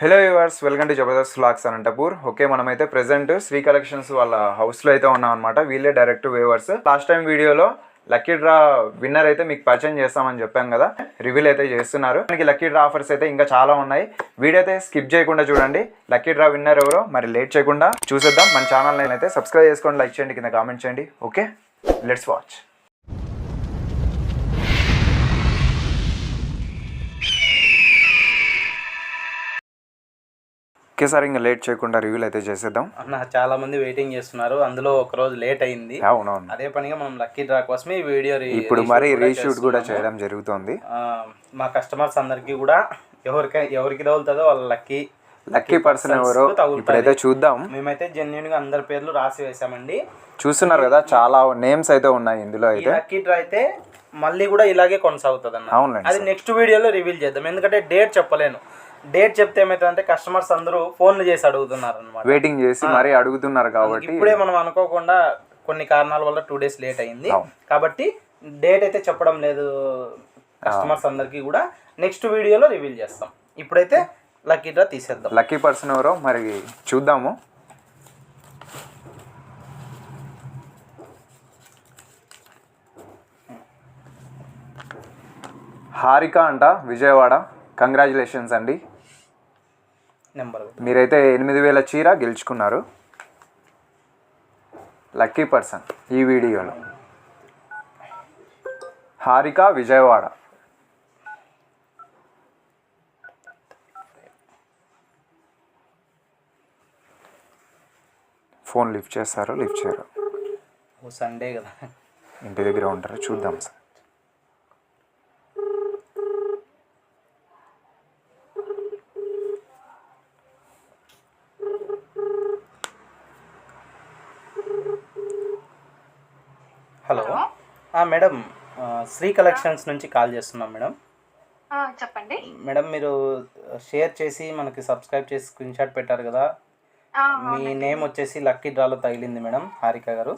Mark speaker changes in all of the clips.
Speaker 1: Hello viewers welcome to Jabardasth vlogs Anantapur okay మనమైతే present Sri collections వాళ్ళ హౌస్లో అయితే ఉన్నాం అనమాట వీళ్ళే డైరెక్ట్ వేవర్స్ లాస్ట్ టైం వీడియోలో లక్కీ డ్రా విన్నర్ అయితే మీకు పరిచయం చేస్తామని చెప్పాం కదా. రివీల్ అయితే చేస్తున్నారు. మనకి లక్కీ డ్రా ఆఫర్స్ అయితే ఇంకా చాలా ఉన్నాయి. వీడియో అయితే స్కిప్ చేయకుండా చూడండి. లక్కీ డ్రా విన్నర్ ఎవరో మరి లేట్ చేయకుండా చూసేద్దాం. మన ఛానల్ అయితే సబ్స్క్రైబ్ చేసుకోండి లైక్ చేయండి కింద కామెంట్ చేయండి. ఓకే లెట్స్ వాచ్ ఒకేసారి ఇంకా లేట్ చేయకుండా రివ్యూలు అయితే చేసేద్దాం.
Speaker 2: అన్న చాలా మంది వెయిటింగ్ చేస్తున్నారు. అందులో ఒక రోజు లేట్ అయింది.
Speaker 1: అవునవును.
Speaker 2: అదే పనిగా మనం లక్కీ డ్రా కోసమే ఈ వీడియో
Speaker 1: ఇప్పుడు మరి రీషూట్ కూడా. చేయడం జరుగుతుంది.
Speaker 2: మా కస్టమర్స్ అందరికి కూడా ఎవరికి ఎవరికి తగులుతుందో వాళ్ళ లక్కీ
Speaker 1: లక్కీ పర్సన్ ఎవరో. ఇప్పుడైతే చూద్దాం.
Speaker 2: మేమైతే జెన్యున్గా అందరి పేర్లు రాసి వేసామండి
Speaker 1: చూస్తున్నారు కదా చాలా నేమ్స్ అయితే ఉన్నాయి ఇందులో అయితే.
Speaker 2: లక్కీ డ్రా అయితే మళ్ళీ కూడా ఇలాగే కొనసాగుతుంది అన్న
Speaker 1: అవునండి
Speaker 2: అది నెక్స్ట్ వీడియోలో రివీల్ చేద్దాం. ఎందుకంటే డేట్ చెప్పలేను. డేట్ చెప్తే ఏమవుతుందంటే కస్టమర్స్ అందరూ ఫోన్లు చేసి అడుగుతున్నారు అనమాట
Speaker 1: వెయిటింగ్ చేసి మరీ అడుగుతున్నారు కాబట్టి
Speaker 2: ఇప్పుడే మనం అనుకోకుండా కొన్ని కారణాల వల్ల టూ డేస్ లేట్ అయింది. కాబట్టి డేట్ అయితే చెప్పడం లేదు కస్టమర్స్ అందరికీ కూడా. నెక్స్ట్ వీడియోలో రివీల్ చేస్తాం. ఇప్పుడైతే లక్కీ డ్రా తీసేద్దాం.
Speaker 1: లక్కీ పర్సన్ ఎవరో మరి చూద్దాము. హారిక అంట విజయవాడ. కంగ్రాచులేషన్స్ అండి.
Speaker 2: నెంబర్
Speaker 1: మీరైతే ఎనిమిది వేల చీర గెలుచుకున్నారు. లక్కీ పర్సన్ ఈ వీడియోలో. హారిక విజయవాడ. ఫోన్ లిఫ్ట్ చేస్తారు లిఫ్ట్ చేయరు.
Speaker 2: సండే కదా.
Speaker 1: ఇంటి దగ్గర ఉంటారు చూద్దాం sir
Speaker 2: hello madam Sri collections నుంచి కాల్ చేస్తున్నాం మేడం.
Speaker 3: చెప్పండి.
Speaker 2: మేడం మీరు షేర్ చేసి మనకి సబ్స్క్రైబ్ చేసి స్క్రీన్ షాట్ పెట్టారు కదా. మీ నేమ్ వచ్చేసి లక్కీ డ్రాలో తగిలింది మేడం హారిక గారు.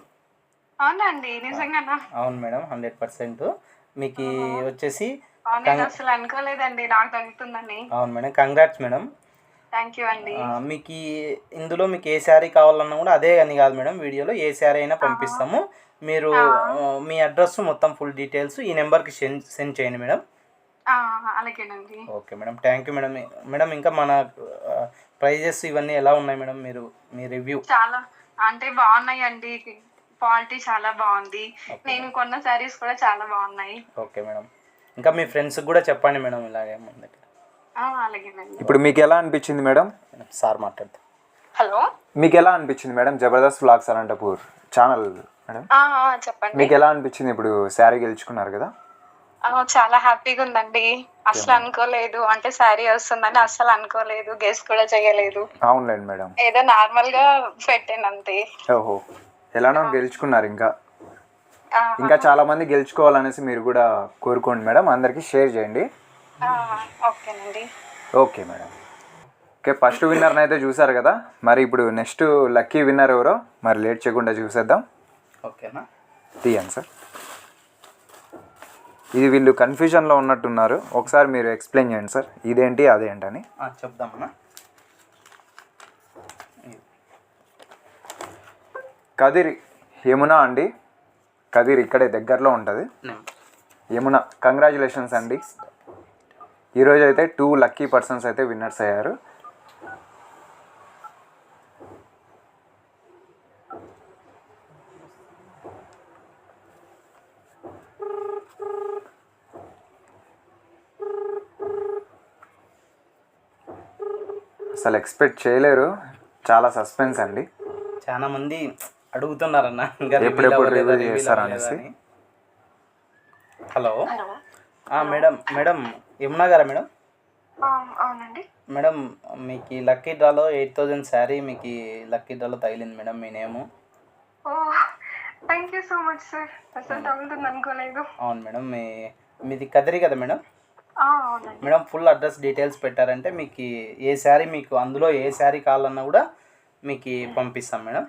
Speaker 3: అవునా అండి నిజంగానా
Speaker 2: అవును మేడం హండ్రెడ్ పర్సెంట్. మీకు వచ్చేసి
Speaker 3: అసలు అనుకోలేదండి నాకు తగ్గుతుందని.
Speaker 2: అవును madam congrats madam.
Speaker 3: Thank you అండి.
Speaker 2: మీకు ఇందులో మీకు ఏ శారీ కావాలన్నా కూడా అదే అని కాదు మేడం వీడియోలో ఏ శారీ అయినా పంపిస్తాము. మీరు మీ అడ్రస్ మొత్తం ఫుల్ డీటెయిల్స్ ఈ నెంబర్కి సెండ్ సెండ్ చేయండి మేడం.
Speaker 3: అలాగేనండి.
Speaker 2: Okay madam. Thank you madam. Madam ఇంకా మన ప్రైజెస్ ఇవన్నీ ఎలా ఉన్నాయి మేడం? మీరు మీ రివ్యూ.
Speaker 3: చాలా అంటే బాగున్నాయి అండి క్వాలిటీ చాలా బాగుంది. నేను కొన్న శారీస్ కూడా చాలా బాగున్నాయి.
Speaker 2: Okay madam. ఇంకా మీ ఫ్రెండ్స్కి కూడా చెప్పండి మేడం ఇలాగే మన దగ్గర.
Speaker 3: ఆ, అలాగేనండి.
Speaker 1: ఇప్పుడు మీకు ఎలా అనిపించింది మేడం?
Speaker 2: సార్ మాట్లాడతా
Speaker 3: హలో?
Speaker 1: మీకు ఎలా అనిపించింది madam? Jabardasth vlogs Anantapur channel madam?
Speaker 3: చెప్పండి.
Speaker 1: మీకు ఎలా అనిపించింది? ఇప్పుడు శారీ గెలుచుకున్నారు కదా?
Speaker 3: చాలా హ్యాపీగా ఉందండి. అసలు అనుకోలేదు. అంటే శారీ వస్తుందని అసలు అనుకోలేదు. గెస్ట్ కూడా చేయలేదు.
Speaker 1: అవునులేండి మేడం.
Speaker 3: ఏదో నార్మల్గా పెట్టాను అంతే.
Speaker 1: ఓహో. ఎలానో గెలుచుకున్నారు ఇంకా. ఇంకా చాలా మంది గెలుచుకోవాలనేసి మీరు కూడా కోరుకోండి మేడం. అందరికీ షేర్ చేయండి.
Speaker 3: ఓకేనండి.
Speaker 1: Okay madam. ఓకే ఫస్ట్ విన్నర్ని అయితే చూసారు కదా? మరి ఇప్పుడు నెక్స్ట్ లక్కీ విన్నర్ ఎవరో? మరి లేట్ చేయకుండా చూసేద్దాం.
Speaker 2: ఓకేనా?
Speaker 1: తీయండి సార్. ఇది వీళ్ళు కన్ఫ్యూజన్లో ఉన్నట్టున్నారు. ఒకసారి మీరు ఎక్స్ప్లెయిన్ చేయండి సార్. ఇదేంటి అదేంటని.
Speaker 2: చెప్దామన్నా.
Speaker 1: కదిరి యమున అండి. కదిరి ఇక్కడే దగ్గరలో ఉంటుంది. యమున కంగ్రాచులేషన్స్ అండి. ఈరోజు అయితే టూ లక్కీ పర్సన్స్ అయితే విన్నర్స్ అయ్యారు. అసలు ఎక్స్పెక్ట్ చేయలేరు. చాలా సస్పెన్స్ అండి.
Speaker 2: చాలా మంది అడుగుతున్నారన్న.
Speaker 1: ఎప్పుడెప్పుడు చేస్తారా అనేసి.
Speaker 2: హలో? మేడం మేడం యమునా గారా మేడం?
Speaker 3: ఆ, అవునండి.
Speaker 2: మేడం మీకు లక్కీ డ్రాలో ఎయిట్ థౌజండ్ శారీ మీకు లక్కీ డ్రాలో తగిలింది madam me name.
Speaker 3: Oh thank you so much sir. అసలు తగులుతుంది అనుకోలేదు
Speaker 2: అవును మేడం మీ మీది కదిరి కదా madam? Madam full address details పెట్టారంటే మీకు ఏ శారీ మీకు అందులో ఏ శారీ కావాలన్నా కూడా మీకు పంపిస్తాం మేడం.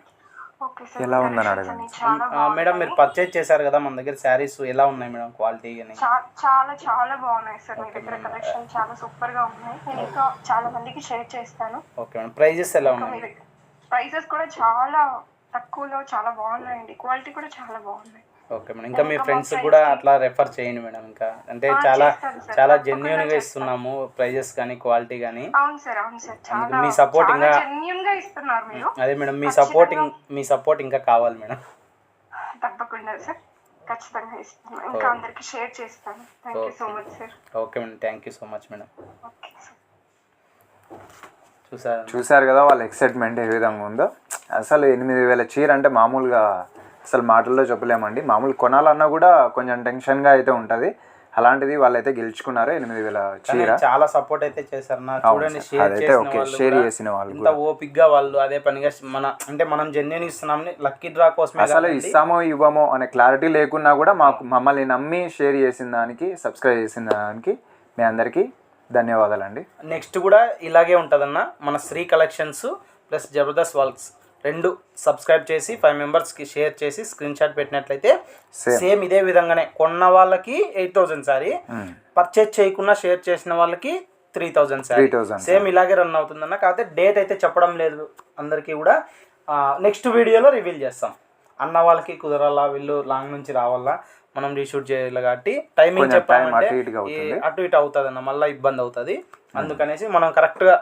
Speaker 3: ఓకే సార్
Speaker 1: ఎలా ఉందని అడగండి.
Speaker 3: చాలా
Speaker 2: మేడం మీరు పర్చేజ్ చేశారు కదా మన దగ్గర శారీస్ ఎలా ఉన్నాయి మేడం క్వాలిటీ అని?
Speaker 3: చా- చాలా చాలా బాగున్నాయి సార్ మీ దగ్గర కలెక్షన్ చాలా సూపర్గా ఉన్నాయి. నేను ఇంకా చాలా మందికి షేర్ చేస్తాను.
Speaker 2: ఓకే మేడం ప్రైజెస్ ఎలా ఉన్నాయి?
Speaker 3: మీ ప్రైసెస్ కూడా చాలా తక్కువలో చాలా బాగున్నాయండి. క్వాలిటీ కూడా చాలా బాగున్నాయి.
Speaker 2: Okay madam. ఇంకా మీ ఫ్రెండ్స్ కూడా అట్లా రెఫర్ చేయండి మేడం ఇంకా. అంటే చాలా. చాలా జెన్యున్గా ఇస్తున్నాము ప్రైజెస్ కానీ క్వాలిటీ కానీ.
Speaker 3: అవును సార్ అవును సార్. చాలా
Speaker 2: మీ
Speaker 3: చాలా
Speaker 2: ఇంకా-
Speaker 3: genuine గా ఇస్తున్నారు మీరు.
Speaker 2: అదే మేడం మీ సపోర్ట్ మీ సపోర్ట్ ఇంకా కావాలి మేడం.
Speaker 3: తప్పకుండా సార్. ఖచ్చితంగా ఇస్తాను ఇంకా అందరికి షేర్ చేస్తాను. Thank you so much sir
Speaker 2: okay madam thank you so much madam. చూసారు?
Speaker 1: చూశారు కదా వాళ్ళ ఎక్సైట్మెంట్ ఏ విధంగా ఉందో. అసలు ఎనిమిది వేల చీర అంటే మామూలుగా అసలు మాటల్లో చెప్పలేమండి. మామూలు కొనాలన్నా కూడా కొంచెం టెన్షన్గా అయితే ఉంటుంది. అలాంటిది వాళ్ళైతే గెలుచుకున్నారు ఎనిమిది వేల చీర.
Speaker 2: చాలా సపోర్ట్ అయితే చేశారు చూడండి
Speaker 1: అదైతే ఓకే.
Speaker 2: వాళ్ళు
Speaker 1: షేర్ చేసిన వాళ్ళు
Speaker 2: ఇంత ఓపిక్గా వాళ్ళు అదే పనిగా మన అంటే మనం జెన్యున్ ఇస్తున్నామని లక్కీ డ్రా కోసమే
Speaker 1: అసలు. ఇస్తామో ఇవ్వమో అనే క్లారిటీ లేకున్నా కూడా మాకు మమ్మల్ని నమ్మి షేర్ చేసిన దానికి సబ్స్క్రైబ్ చేసిన దానికి మీ అందరికీ ధన్యవాదాలండి.
Speaker 2: నెక్స్ట్ కూడా ఇలాగే ఉంటుందన్న. మన Sri collections plus Jabardasth works రెండు సబ్స్క్రైబ్ చేసి ఫైవ్ మెంబర్స్కి షేర్ చేసి స్క్రీన్ షాట్ పెట్టినట్లయితే. సేమ్ ఇదే విధంగానే. కొన్న వాళ్ళకి ఎయిట్ థౌసండ్ సారీ పర్చేజ్ చేయకుండా షేర్ చేసిన వాళ్ళకి త్రీ థౌసండ్ సారీ.
Speaker 1: 3000
Speaker 2: సేమ్ ఇలాగే రన్ అవుతుందన్న. కాకపోతే డేట్ అయితే చెప్పడం లేదు అందరికీ కూడా. నెక్స్ట్ వీడియోలో రివీల్ చేస్తాం. అన్న వాళ్ళకి కుదరాలా వీళ్ళు లాంగ్ నుంచి రావాలా మనం రీషూట్ చేయాలి కాబట్టి. టైమింగ్ చెప్పామంటే
Speaker 1: అటు
Speaker 2: ఇటు అవుతుంది. అన్న మళ్ళీ ఇబ్బంది అవుతుంది. అందుకనేసి మనం కరెక్ట్గా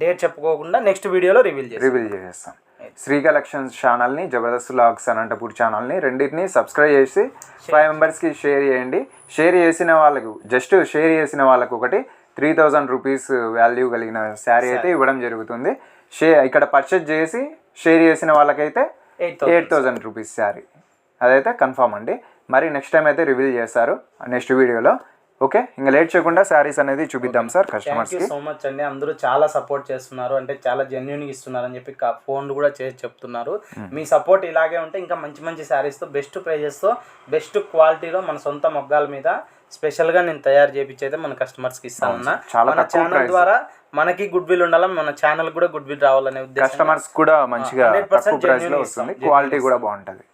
Speaker 2: డేట్ చెప్పుకోకుండా నెక్స్ట్ వీడియోలో రివీల్ చేస్తాం.
Speaker 1: రివీల్ చేసేస్తాం. శ్రీ కలెక్షన్స్ ఛానల్ని జబర్దస్త్ లాగ్స్ అనంతపూర్ ఛానల్ని రెండింటిని సబ్స్క్రైబ్ చేసి ఫైవ్ మెంబర్స్కి షేర్ చేయండి. షేర్ చేసిన వాళ్ళకు జస్ట్ షేర్ చేసిన వాళ్ళకు ఒకటి త్రీ థౌజండ్ రూపీస్ వాల్యూ కలిగిన శారీ అయితే ఇవ్వడం జరుగుతుంది. షే ఇక్కడ పర్చేజ్ చేసి షేర్ చేసిన వాళ్ళకైతే
Speaker 2: ఎయిట్
Speaker 1: థౌజండ్ రూపీస్ శారీ అదైతే కన్ఫామ్ అండి. మరి నెక్స్ట్ టైం అయితే రివీల్ చేస్తారు. నెక్స్ట్ వీడియోలో ఓకే ఇంకా లేట్ చేయకుండా శారీస్ అనేది చూపిద్దాం సార్ కస్టమర్స్కి
Speaker 2: సో మచ్ అండి. అందరూ చాలా సపోర్ట్ చేస్తున్నారు. అంటే చాలా జెన్యున్గా ఇస్తున్నారు అని చెప్పి ఫోన్లు కూడా చేసి చెప్తున్నారు. మీ సపోర్ట్ ఇలాగే ఉంటే ఇంకా మంచి మంచి శారీస్తో బెస్ట్ ప్రైజెస్తో బెస్ట్ క్వాలిటీలో మన సొంత మొగ్గాల మీద స్పెషల్గా నేను తయారు చేపించి అయితే మన కస్టమర్స్కి ఇస్తానన్నా
Speaker 1: చాలా
Speaker 2: మన
Speaker 1: తక్కువ
Speaker 2: ఛానల్ ద్వారా మనకి గుడ్ విల్ ఉండాలి మన ఛానల్ కూడా గుడ్ విల్ రావాలనే ఉద్దేశం
Speaker 1: కస్టమర్స్ కూడా మంచిగా
Speaker 2: 100%
Speaker 1: తక్కువ
Speaker 2: ప్రైస్లో
Speaker 1: వస్తుంది.
Speaker 2: ఇస్తాం.
Speaker 1: క్వాలిటీ కూడా బాగుంటది.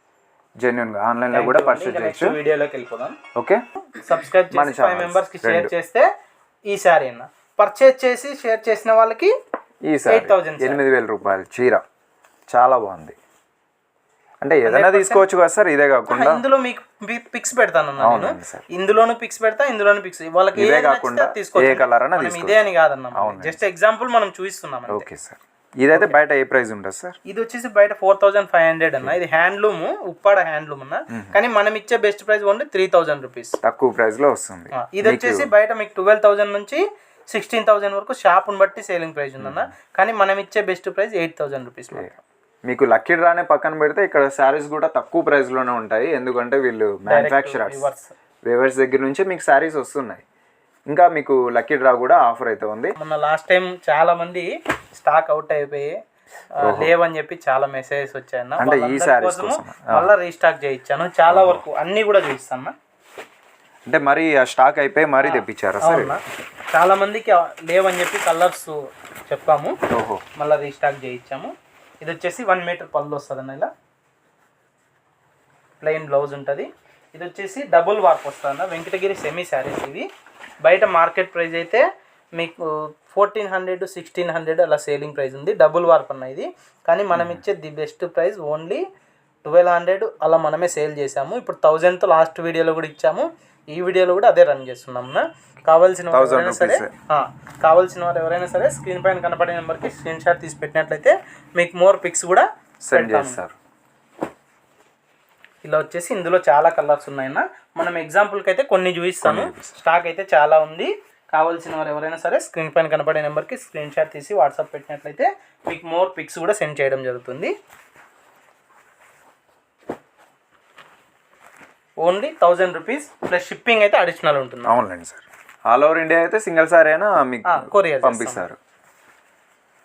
Speaker 1: జెన్యున్గా ఆన్లైన్లో కూడా పర్చేస్ చేయొచ్చు.
Speaker 2: వీడియోలోకి వెళ్ళిపోదాం.
Speaker 1: ఓకే
Speaker 2: సబ్స్క్రైబ్ చేసి ఫైవ్
Speaker 1: channels,
Speaker 2: మెంబర్స్కి షేర్. చేస్తే ఈ శారీ అన్న. పర్చేజ్ చేసి షేర్ చేసిన వాళ్ళకి
Speaker 1: ఈ సారీ
Speaker 2: 8,000 సార్.
Speaker 1: ఎనిమిది వేల రూపాయలు చీర. చాలా బాగుంది. అంటే ఏదైనా తీసుకోవచ్చు కదా సార్ ఇదే కాకుండా
Speaker 2: ఇందులో మీకు పిక్స్ పెడతాను నేను.
Speaker 1: సార్.
Speaker 2: ఇందులోను పిక్స్ పెడతా ఇందులోను పిక్స్ వాళ్ళకి
Speaker 1: ఇవే
Speaker 2: ఏది
Speaker 1: కాకుండా
Speaker 2: తీసుకోవచ్చు.
Speaker 1: ఏ colour అన్నా
Speaker 2: ఇదే అని కాదన్న. జస్ట్ ఎగ్జాంపుల్ మనం చూపిస్తున్నాం.
Speaker 1: ఓకే సార్ ఇదైతే బయట ఏ ప్రైస్ ఉంటుంది సార్.
Speaker 2: ఇది వచ్చేసి బయట ఫోర్ థౌసండ్ ఫైవ్ హండ్రెడ్ అన్న. ఇది హ్యాండ్లూమ్ ఉప్పాడ హ్యాండ్లూమ్ అన్న. కానీ మనం ఇచ్చే best price only three thousand rupees
Speaker 1: తక్కువ ప్రైస్లో వస్తుంది.
Speaker 2: ఇది వచ్చేసి బయట మీకు ట్వెల్వ్ థౌసండ్ నుంచి సిక్స్టీన్ థౌసండ్ వరకు షాప్ని బట్టి సేలింగ్ ప్రైస్ ఉందన్న. కానీ మనం ఇచ్చే best price eight thousand rupees
Speaker 1: మీకు లక్కీ డ్రానే పక్కన పెడితే ఇక్కడ శారీస్ కూడా తక్కువ ప్రైస్లోనే ఉంటాయి. ఎందుకంటే వీళ్ళు మ్యానుఫ్యాక్చరర్స్. వేవర్స్ దగ్గర నుంచి మీకు శారీస్ వస్తున్నాయి. ఇంకా మీకు లక్కీ డ్రా కూడా ఆఫర్ అయితే ఉంది.
Speaker 2: మొన్న లాస్ట్ టైం చాలా మంది స్టాక్ అవుట్ అయిపోయి లేవని చెప్పి చాలా మెసేజెస్ వచ్చాయన్న
Speaker 1: అంటే ఈ
Speaker 2: వాళ్ళందరి
Speaker 1: sarees
Speaker 2: కోసము
Speaker 1: కోసమా?
Speaker 2: మళ్ళీ రీస్టాక్ చేయించాను. చాలా వరకు అన్ని కూడా చూపిస్తాను
Speaker 1: అంటే మరి ఆ స్టాక్ అయిపోయి మరీ తెప్పించారా? సార్.
Speaker 2: చాలా మందికి లేవని చెప్పి కలర్స్ చెప్పాము. మళ్ళీ రీస్టాక్ చేయించాము. ఇది వచ్చేసి వన్ మీటర్ పళ్ళు వస్తుంది అన్న ఇలా. ప్లెయిన్ బ్లౌజ్ ఉంటుంది. ఇది వచ్చేసి డబుల్ వార్ప్ వస్తుంది వెంకటగిరి సెమీ శారీస్ ఇవి బయట మార్కెట్ ప్రైస్ అయితే మీకు ఫోర్టీన్ హండ్రెడ్ సిక్స్టీన్ హండ్రెడ్ అలా సేలింగ్ ప్రైస్ ఉంది. డబుల్ వార్ప్ అన్న ఇది. కానీ మనం ఇచ్చే the best price only twelve hundred అలా మనమే సేల్ చేసాము ఇప్పుడు థౌజండ్తో లాస్ట్ వీడియోలో కూడా ఇచ్చాము. ఈ వీడియోలో కూడా అదే రన్ చేస్తున్నాం. కావాల్సిన వారు
Speaker 1: 1000
Speaker 2: ఎవరైనా సరే కావాల్సిన వారు ఎవరైనా సరే స్క్రీన్ పైన కనపడే నెంబర్కి స్క్రీన్ షాట్ తీసి పెట్టినట్లయితే మీకు మోర్ పిక్స్ కూడా
Speaker 1: సెండ్. చేస్తారు.
Speaker 2: ఇలా వచ్చేసి ఇందులో చాలా కలర్స్ ఉన్నాయన్న. మనం ఎగ్జాంపుల్కి అయితే కొన్ని చూపిస్తాను. స్టాక్ అయితే చాలా ఉంది. కావాల్సిన వారు ఎవరైనా సరే స్క్రీన్ పైన కనపడే నెంబర్కి స్క్రీన్ షాట్ తీసి వాట్సాప్ పెట్టినట్లయితే మీకు మోర్ పిక్స్ కూడా సెండ్ చేయడం జరుగుతుంది. Only thousand rupees plus shipping అయితే అడిషనల్ ఉంటుంది.
Speaker 1: అవునండి సార్. ఆల్ ఓవర్ ఇండియా అయితే సింగిల్ సారీ అయినా మీకు
Speaker 2: చేస్తాం.
Speaker 1: పంపిస్తారు.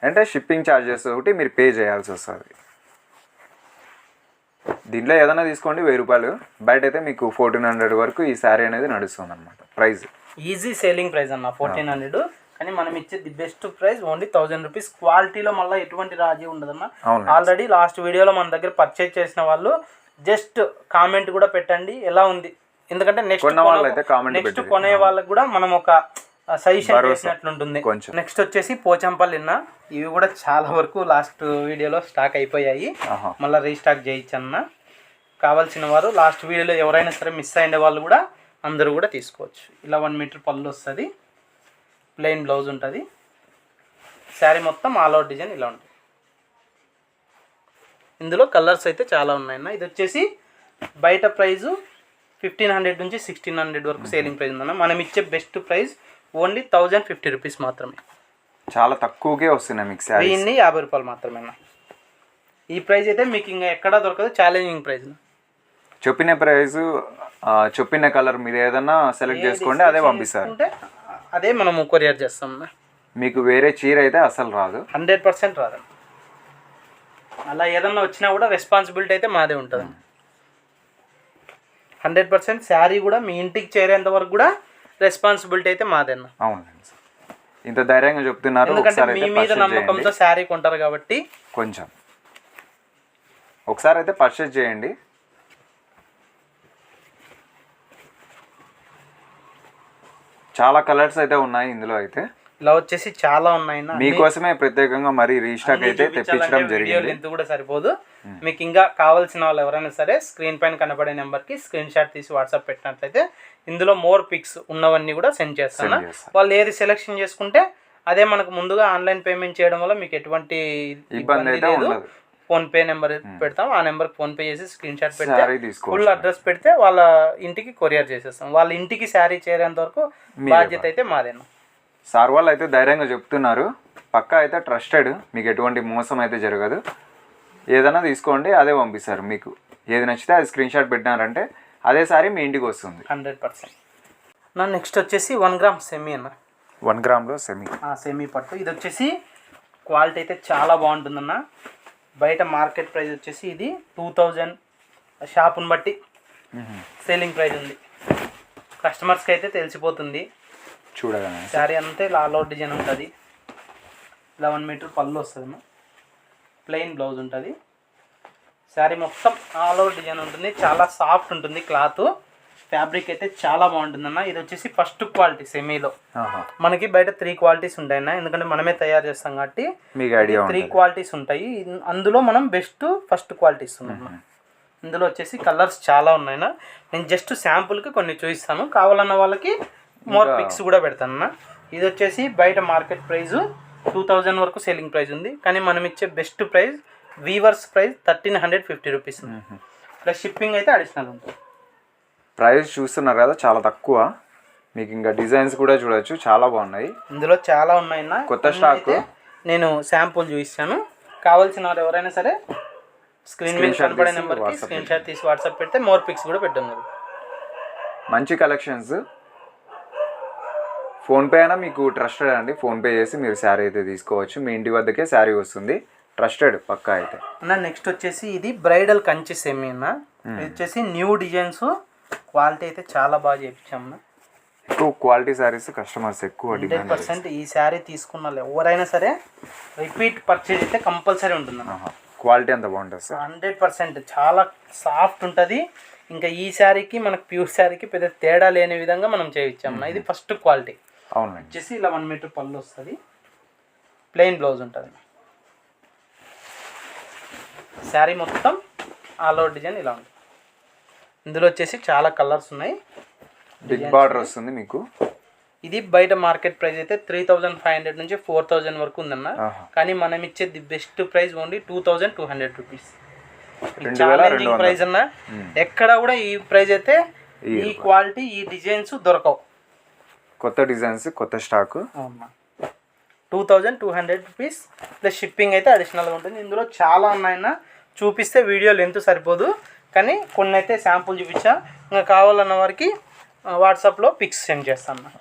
Speaker 1: అంటే షిప్పింగ్ ఛార్జెస్ ఒకటి మీరు పే చేయాల్సి వస్తుంది. దీంట్లో ఏదైనా తీసుకోండి వెయ్యి రూపాయలు. బయట అయితే మీకు ఫోర్టీన్ హండ్రెడ్ వరకు ఈ శారీ అనేది నడుస్తుంది అనమాట ప్రైస్
Speaker 2: ఈజీ సేలింగ్ ప్రైస్ అన్న ఫోర్టీన్ హండ్రెడ్ కానీ మనం ఇచ్చే the best price only thousand rupees క్వాలిటీలో మళ్ళీ ఎటువంటి రాజీ ఉండదన్న. ఆల్రెడీ లాస్ట్ వీడియోలో మన దగ్గర పర్చేజ్ చేసిన వాళ్ళు జస్ట్ కామెంట్ కూడా పెట్టండి ఎలా ఉంది. ఎందుకంటే నెక్స్ట్ నెక్స్ట్. కొనే వాళ్ళకి కూడా మనం ఒక సజెషన్ చేసినట్లుంటుంది.
Speaker 1: కొంచెం.
Speaker 2: నెక్స్ట్ వచ్చేసి పోచంపల్లిన్న. ఇవి కూడా చాలా వరకు లాస్ట్ వీడియోలో స్టాక్ అయిపోయాయి. మళ్ళీ రీస్టాక్ చేయించన్న. కావాల్సిన వారు లాస్ట్ వీడియోలో ఎవరైనా సరే మిస్ అయిన వాళ్ళు కూడా అందరూ కూడా తీసుకోవచ్చు. ఇలా వన్ మీటర్ పళ్ళు వస్తుంది. ప్లెయిన్ బ్లౌజ్ ఉంటుంది. శారీ మొత్తం ఆల్ అవుట్ డిజైన్ ఇలా ఉంటుంది. ఇందులో కలర్స్ అయితే చాలా ఉన్నాయన్న. ఇది వచ్చేసి బయట ప్రైజు ఫిఫ్టీన్ హండ్రెడ్ నుంచి సిక్స్టీన్ హండ్రెడ్ వరకు సేలింగ్ ప్రైస్ ఉందన్న. మనం ఇచ్చే best price only thousand fifty rupees మాత్రమే.
Speaker 1: చాలా తక్కువకే వస్తున్నాయి మీకు
Speaker 2: వెయ్యిన్ని యాభై రూపాయలు మాత్రమే ఈ ప్రైస్ అయితే మీకు ఇంకా ఎక్కడా దొరకదు ఛాలెంజింగ్ ప్రైస్
Speaker 1: చెప్పిన ప్రైస్ చెప్పిన కలర్ మీరు ఏదన్నా సెలెక్ట్ చేసుకోండి అదే పంపిస్తారు.
Speaker 2: అదే మనము కొరియర్ చేస్తాం
Speaker 1: మీకు వేరే చీర అయితే అసలు రాదు.
Speaker 2: హండ్రెడ్ పర్సెంట్ రాదండి అలా ఏదన్నా వచ్చినా కూడా రెస్పాన్సిబిలిటీ అయితే మాదే ఉంటుంది హండ్రెడ్ పర్సెంట్ శారీ కూడా మీ ఇంటికి చేరేంత వరకు కూడా రెస్పాన్సిబిలిటీ అయితే మాదేనా
Speaker 1: అవునండి ఇంత ధైర్యంగా చెప్తున్నారు
Speaker 2: ఎందుకంటే మీ మీద నమ్మకంతో శారీ కొంటారు కాబట్టి.
Speaker 1: కొంచెం. ఒకసారి అయితే పర్చేజ్ చేయండి. చాలా కలర్స్ అయితే ఉన్నాయి ఇందులో అయితే.
Speaker 2: ఇలా వచ్చేసి చాలా ఉన్నాయి.
Speaker 1: మీకోసమే ప్రత్యేకంగా మరి రీస్టాక్ అయితే తెప్పించడం జరిగింది.
Speaker 2: లెంత్ కూడా సరిపోదు. మీకు ఇంకా కావాల్సిన వాళ్ళు ఎవరైనా సరే స్క్రీన్ పైన కనపడే నెంబర్కి స్క్రీన్ షాట్ తీసి వాట్సాప్ పెట్టినట్లయితే ఇందులో మోర్ పిక్స్ ఉన్నవన్నీ కూడా సెండ్ చేస్తాను. వాళ్ళు ఏది సెలెక్షన్ చేసుకుంటే అదే మనకు ముందుగా ఆన్లైన్ పేమెంట్ చేయడం వల్ల మీకు ఎటువంటి
Speaker 1: ఇబ్బంది
Speaker 2: లేదు.
Speaker 1: ఉండదు.
Speaker 2: ఫోన్ పే నెంబర్ పెడతాం. ఆ నెంబర్ ఫోన్ పే చేసి స్క్రీన్ షాట్ పెడితే ఫుల్ అడ్రస్ పెడితే వాళ్ళ ఇంటికి కొరియర్ చేసేస్తాం. వాళ్ళ ఇంటికి శారీ చేరేంత వరకు బాధ్యత అయితే మాదేనా?
Speaker 1: సార్ వాళ్ళు అయితే ధైర్యంగా చెప్తున్నారు. పక్కా అయితే ట్రస్టెడ్. మీకు ఎటువంటి మోసం అయితే జరగదు. ఏదైనా తీసుకోండి అదే పంపిస్తారు మీకు. ఏది నచ్చితే అది స్క్రీన్ షాట్ పెట్టినారంటే అదే సారీ మీ ఇంటికి వస్తుంది.
Speaker 2: Hundred percent. నా నెక్స్ట్ వచ్చేసి వన్ గ్రామ్ సెమీ అన్న.
Speaker 1: వన్ గ్రామ్లో సెమీ.
Speaker 2: ఆ సెమీ పట్టు. ఇది వచ్చేసి క్వాలిటీ అయితే చాలా బాగుంటుందన్న. బయట మార్కెట్ ప్రైస్ వచ్చేసి ఇది టూ థౌజండ్. షాపుని బట్టి సేలింగ్ ప్రైస్ ఉంది. కస్టమర్స్కి అయితే తెలిసిపోతుంది.
Speaker 1: చూడగానే.
Speaker 2: శారీ అంతే ఇలా ఆల్ అవుట్ డిజైన్ ఉంటుంది. లెవెన్ మీటర్ పళ్ళు వస్తుంది ప్లెయిన్ బ్లౌజ్ ఉంటుంది. శారీ మొత్తం ఆల్ అవుట్ డిజైన్ ఉంటుంది. చాలా సాఫ్ట్ ఉంటుంది క్లాత్. ఫ్యాబ్రిక్ అయితే చాలా బాగుంటుందన్న. ఇది వచ్చేసి ఫస్ట్ క్వాలిటీ సెమీలో. మనకి బయట త్రీ క్వాలిటీస్ ఉంటాయన్న. ఎందుకంటే మనమే తయారు చేస్తాం కాబట్టి
Speaker 1: మీకు ఐడియా
Speaker 2: త్రీ క్వాలిటీస్ ఉంటాయి. అందులో మనం బెస్ట్ ఫస్ట్ క్వాలిటీ ఇస్తున్నాం ఇందులో వచ్చేసి కలర్స్ చాలా ఉన్నాయన్న. నేను జస్ట్ శాంపుల్కి కొన్ని చూపిస్తాను. కావాలన్న వాళ్ళకి మోర్ పిక్స్ కూడా పెడతానన్న. ఇది వచ్చేసి బయట మార్కెట్ ప్రైస్ టూ థౌజండ్ వరకు సేలింగ్ ప్రైస్ ఉంది. కానీ మనం ఇచ్చే best price weavers price thirteen hundred fifty rupees plus shipping అయితే అడిషనల్ ఉంటుంది.
Speaker 1: ప్రైస్ చూస్తున్నారు కదా చాలా తక్కువ. మీకు ఇంకా డిజైన్స్ కూడా చూడొచ్చు చాలా బాగున్నాయి.
Speaker 2: ఇందులో చాలా ఉన్నాయన్న.
Speaker 1: కొత్త.
Speaker 2: అయితే నేను శాంపుల్ చూపిస్తాను. కావాల్సిన వారు ఎవరైనా సరే స్క్రీన్ మీద కనపడే నెంబర్కి స్క్రీన్ షాట్ తీసి వాట్సాప్ పెడితే మోర్ పిక్స్ కూడా పెట్టాం కదా
Speaker 1: మంచి కలెక్షన్స్ ఫోన్పే అయినా మీకు ట్రస్టెడ్ అండి. ఫోన్పే చేసి మీరు శారీ అయితే తీసుకోవచ్చు. మీ ఇంటి వద్దకే శారీ వస్తుంది. ట్రస్టెడ్ పక్కా అయితే.
Speaker 2: అన్న నెక్స్ట్ వచ్చేసి ఇది బ్రైడల్ కంచి సెమీ అన్న. ఇది వచ్చేసి న్యూ డిజైన్స్ క్వాలిటీ అయితే చాలా బాగా చేయించామన్న
Speaker 1: ఎక్కువ క్వాలిటీ శారీస్ కస్టమర్స్ ఎక్కువ
Speaker 2: హండ్రెడ్ పర్సెంట్ ఈ శారీ తీసుకున్న ఎవరైనా సరే రిపీట్ పర్చేజ్ అయితే కంపల్సరీ ఉంటుందన్న
Speaker 1: క్వాలిటీ అంత బాగుంటుంది సార్.
Speaker 2: హండ్రెడ్ పర్సెంట్ చాలా సాఫ్ట్ ఉంటుంది. ఇంకా ఈ శారీకి మనకు ప్యూర్ శారీకి పెద్ద తేడా లేని విధంగా మనం చేయించామన్న ఇది ఫస్ట్ క్వాలిటీ వచ్చేసి ఇలా వన్ మీటర్ పళ్ళు వస్తుంది. ప్లెయిన్ బ్లౌజ్ ఉంటుంది. శారీ మొత్తం ఆల్ ఓవర్ డిజైన్ ఇలా ఉంటుంది ఇందులో వచ్చేసి చాలా కలర్స్ ఉన్నాయి.
Speaker 1: బిగ్ బార్డర్ వస్తుంది మీకు?
Speaker 2: ఇది బయట మార్కెట్ ప్రైస్ అయితే త్రీ థౌజండ్ ఫైవ్ హండ్రెడ్ నుంచి ఫోర్ థౌజండ్ వరకు ఉందన్న. కానీ మనం ఇచ్చే the best price only two thousand two hundred rupees. Price అన్న ఎక్కడ కూడా ఈ ప్రైస్ అయితే ఈ క్వాలిటీ ఈ డిజైన్స్ దొరకవు.
Speaker 1: కొత్త డిజైన్స్ కొత్త stock.
Speaker 2: Two thousand two hundred rupees. Plus shipping అయితే అడిషనల్గా ఉంటుంది. ఇందులో చాలా ఉన్నాయన్న. చూపిస్తే వీడియో లెంత్ సరిపోదు. కానీ కొన్ని అయితే శాంపుల్ చూపించా. ఇంకా కావాలన్న వారికి వాట్సాప్లో పిక్స్ సెండ్ చేస్తాను